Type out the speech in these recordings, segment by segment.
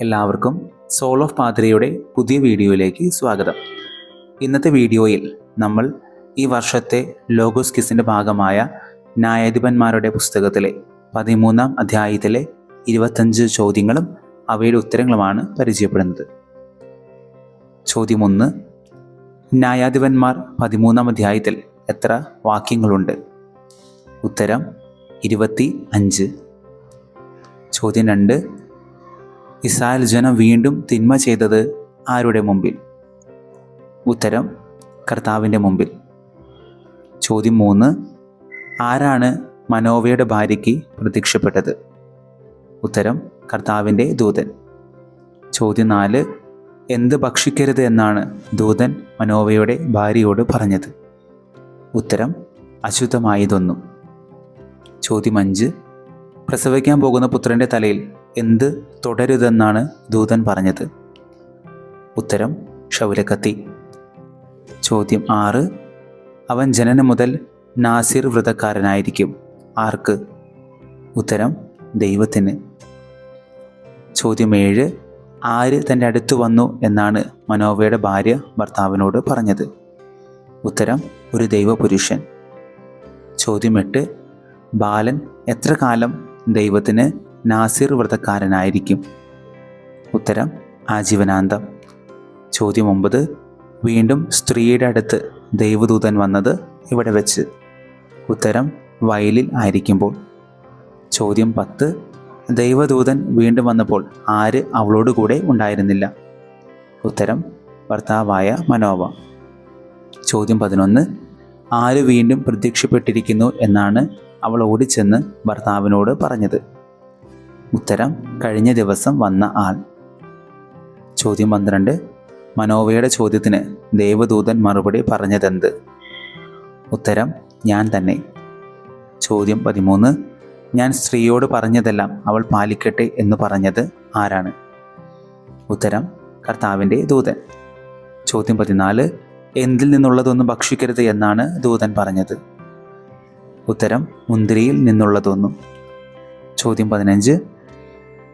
എല്ലാവർക്കും soul of പാതിരയുടെ പുതിയ വീഡിയോയിലേക്ക് സ്വാഗതം. ഇന്നത്തെ വീഡിയോയിൽ നമ്മൾ ഈ വർഷത്തെ ലോഗോസ് കിസിന്റെ ഭാഗമായ ന്യായാധിപന്മാരുടെ പുസ്തകത്തിലെ പതിമൂന്നാം അധ്യായത്തിലെ ഇരുപത്തഞ്ച് ചോദ്യങ്ങളും അവയുടെ ഉത്തരങ്ങളുമാണ് പരിചയപ്പെടുന്നത്. ചോദ്യം ഒന്ന് ന്യായാധിപന്മാർ പതിമൂന്നാം അധ്യായത്തിൽ എത്ര വാക്യങ്ങളുണ്ട്? ഉത്തരം ഇരുപത്തി അഞ്ച്. ചോദ്യം രണ്ട് ഇസ്രായേൽ ജനം വീണ്ടും തിന്മ ചെയ്തത് ആരുടെ മുമ്പിൽ? ഉത്തരം കർത്താവിന്റെ മുമ്പിൽ. ചോദ്യം മൂന്ന് ആരാണ് മനോവയുടെ ഭാര്യയ്ക്ക് പ്രത്യക്ഷപ്പെട്ടത്? ഉത്തരം കർത്താവിന്റെ ദൂതൻ. ചോദ്യം നാല് എന്ത് ഭക്ഷിക്കരുത് എന്നാണ് ദൂതൻ മനോവയുടെ ഭാര്യയോട് പറഞ്ഞത്? ഉത്തരം അശുദ്ധമായതൊന്നും. ചോദ്യം അഞ്ച് പ്രസവിക്കാൻ പോകുന്ന പുത്രന്റെ തലയിൽ എന്ത് തുടരുതെന്നാണ് ദൂതൻ പറഞ്ഞത്? ഉത്തരം ഷൗലക്കത്തി ചോദ്യം ആറ്. അവൻ ജനനം മുതൽ നാസിർ വ്രതക്കാരനായിരിക്കും. ആർക്ക്? ഉത്തരം ദൈവത്തിന്. ചോദ്യം ഏഴ്. ആര് തന്റെ അടുത്ത് വന്നു എന്നാണ് മനോവയുടെ ഭാര്യ ഭർത്താവിനോട് പറഞ്ഞത്? ഉത്തരം ഒരു ദൈവപുരുഷൻ. ചോദ്യം എട്ട്. ബാലൻ എത്ര കാലം ദൈവത്തിന് നാസിർ വ്രതക്കാരനായിരിക്കും. ഉത്തരം ആജീവനാന്തം. ചോദ്യം ഒമ്പത് വീണ്ടും സ്ത്രീയുടെ അടുത്ത് ദൈവദൂതൻ വന്നത് ഇവിടെ വെച്ച്. ഉത്തരം വയലിൽ ആയിരിക്കുമ്പോൾ. ചോദ്യം പത്ത് ദൈവദൂതൻ വീണ്ടും വന്നപ്പോൾ ആര് അവളോട് കൂടെ ഉണ്ടായിരുന്നില്ല? ഉത്തരം ഭർത്താവായ മനോവ. ചോദ്യം പതിനൊന്ന് ആര് വീണ്ടും പ്രത്യക്ഷപ്പെട്ടിരിക്കുന്നു എന്നാണ് അവൾ ഓടിച്ചെന്ന് ഭർത്താവിനോട് പറഞ്ഞത്? ഉത്തരം കഴിഞ്ഞ ദിവസം വന്ന ആൾ. ചോദ്യം പന്ത്രണ്ട് മനോവയുടെ ചോദ്യത്തിന് ദേവദൂതൻ മറുപടി പറഞ്ഞതെന്ത്? ഉത്തരം ഞാൻ തന്നെ. ചോദ്യം പതിമൂന്ന് ഞാൻ സ്ത്രീയോട് പറഞ്ഞതെല്ലാം അവൾ പാലിക്കട്ടെ എന്ന് പറഞ്ഞത് ആരാണ്? ഉത്തരം കർത്താവിന്റെ ദൂതൻ. ചോദ്യം പതിനാല് എന്തിൽ നിന്നുള്ളതൊന്നും ഭക്ഷിക്കരുത് എന്നാണ് ദൂതൻ പറഞ്ഞത്? ഉത്തരം മുന്തിരിയിൽ നിന്നുള്ളതൊന്നും. ചോദ്യം പതിനഞ്ച്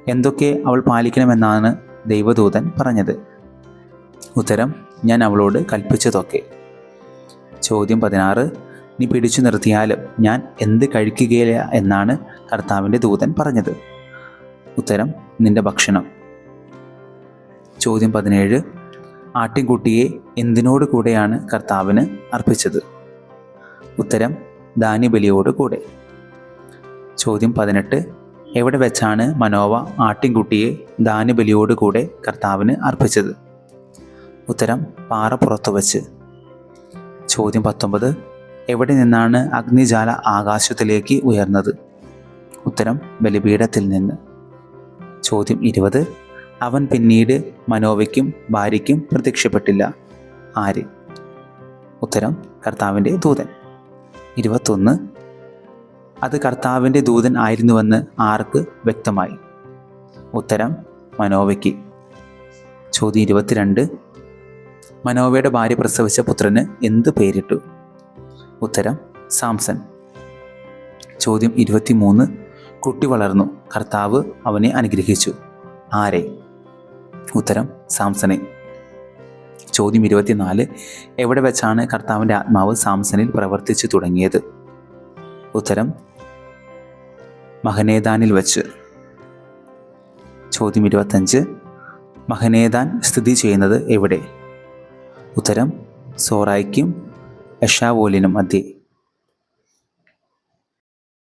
എന്തൊക്കെ അവൾ പാലിക്കണമെന്നാണ് ദൈവദൂതൻ പറഞ്ഞത്. ഉത്തരം ഞാൻ അവളോട് കൽപ്പിച്ചതൊക്കെ. ചോദ്യം പതിനാറ് നീ പിടിച്ചു നിർത്തിയാലും ഞാൻ എന്ത് കഴിക്കുകയില്ല എന്നാണ് കർത്താവിന്റെ ദൂതൻ പറഞ്ഞത്. ഉത്തരം നിന്റെ ഭക്ഷണം. ചോദ്യം പതിനേഴ് ആട്ടിൻകുട്ടിയെ എന്തിനോട് കൂടെയാണ് കർത്താവിന് അർപ്പിച്ചത്? ഉത്തരം ധാന്യബലിയോട് കൂടെ. ചോദ്യം പതിനെട്ട് എവിടെ വെച്ചാണ് മനോവ ആട്ടിൻകുട്ടിയെ ദാനബലിയോടുകൂടെ കൂടെ കർത്താവിന് അർപ്പിച്ചത്? ഉത്തരം പാറ പുറത്തു വച്ച്. ചോദ്യം പത്തൊമ്പത് എവിടെ നിന്നാണ് അഗ്നിജാല ആകാശത്തിലേക്ക് ഉയർന്നത്? ഉത്തരം ബലിപീഠത്തിൽ നിന്ന്. ചോദ്യം ഇരുപത് അവൻ പിന്നീട് മനോവയ്ക്കും ഭാര്യയ്ക്കും പ്രത്യക്ഷപ്പെട്ടില്ല. ആര്? ഉത്തരം കർത്താവിന്റെ ദൂതൻ. ഇരുപത്തൊന്ന് അത് കർത്താവിന്റെ ദൂതൻ ആയിരുന്നുവെന്ന് ആർക്ക് വ്യക്തമായി? ഉത്തരം മനോവയ്ക്ക്. ചോദ്യം ഇരുപത്തിരണ്ട്. മനോവയുടെ ഭാര്യ പ്രസവിച്ച പുത്രന് എന്ത് പേരിട്ടു? ഉത്തരം സാംസൺ. ചോദ്യം ഇരുപത്തിമൂന്ന്. കുട്ടി വളർന്നു. കർത്താവ് അവനെ അനുഗ്രഹിച്ചു. ആരെ? ഉത്തരം സാംസനെ. ചോദ്യം ഇരുപത്തിനാല്. എവിടെ വെച്ചാണ് കർത്താവിന്റെ ആത്മാവ് സാംസണിൽ പ്രവർത്തിച്ചു തുടങ്ങിയത്? ഉത്തരം മഹനേദാനിൽ വച്ച്. ചോദ്യം ഇരുപത്തഞ്ച്. മഹനേദാൻ സ്ഥിതി ചെയ്യുന്നത് എവിടെ? ഉത്തരം സോറായ്ക്കും എഷാവോലിനും മധ്യേ.